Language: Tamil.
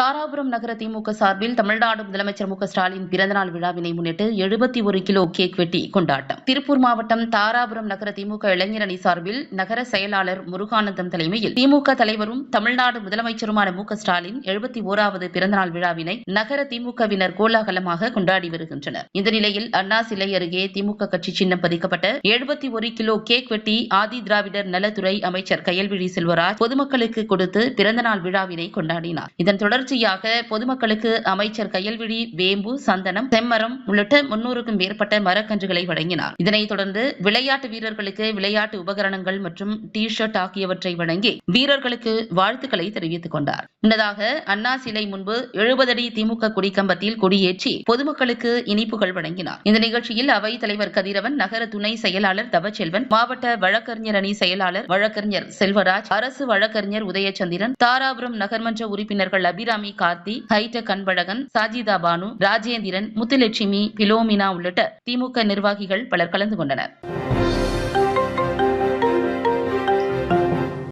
தாராபுரம் நகர திமுக சார்பில் தமிழ்நாடு முதலமைச்சர் மு ஸ்டாலின் பிறந்தநாள் விழாவினை முன்னிட்டு எழுபத்தி ஒரு கிலோ கேக் வெட்டி கொண்டாட்டம். திருப்பூர் மாவட்டம் தாராபுரம் நகர திமுக இளைஞரணி சார்பில் நகர செயலாளர் முருகானந்தம் தலைமையில் திமுக தலைவரும் தமிழ்நாடு முதலமைச்சருமான மு ஸ்டாலின் எழுபத்தி ஓராவது பிறந்தநாள் விழாவினை நகர திமுகவினர் கோலாகலமாக கொண்டாடி வருகின்றனர். இந்த நிலையில் அண்ணா சிலை அருகே திமுக கட்சி சின்னம் பதிக்கப்பட்ட எழுபத்தி ஒரு கிலோ கேக் வெட்டி ஆதி திராவிடர் நலத்துறை அமைச்சர் கயல்விழி செல்வராஜ் பொதுமக்களுக்கு கொடுத்து பிறந்தநாள் விழாவினை கொண்டாடினார். இதன் தொடர்ச்சியாக பொதுமக்களுக்கு அமைச்சர் கையல்விழி வேம்பு சந்தனம் செம்மரம் உள்ளிட்ட முன்னூறுக்கும் மேற்பட்ட மரக்கன்றுகளை வழங்கினார். இதனைத் தொடர்ந்து விளையாட்டு வீரர்களுக்கு விளையாட்டு உபகரணங்கள் மற்றும் டி ஷர்ட் ஆகியவற்றை வழங்கி வீரர்களுக்கு வாழ்த்துக்களை தெரிவித்துக் கொண்டார். முன்னதாக அண்ணா சிலை முன்பு எழுபது அடி திமுக குடிக்கம்பத்தில் கொடியேற்றி பொதுமக்களுக்கு இனிப்புகள் வழங்கினார். இந்த நிகழ்ச்சியில் அவை தலைவர் கதிரவன் நகர துணை செயலாளர் தவச்செல்வன் மாவட்ட வழக்கறிஞர் அணி செயலாளர் வழக்கறிஞர் செல்வராஜ் அரசு வழக்கறிஞர் உதயச்சந்திரன் தாராபுரம் நகர்மன்ற உறுப்பினர்கள் அபிராமி கார்த்தி ஹைடெக் அன்பழகன் சாஜிதா பானு ராஜேந்திரன் முத்துலட்சுமி பிலோமினா உள்ளிட்ட திமுக நிர்வாகிகள் பலர் கலந்து கொண்டனர்.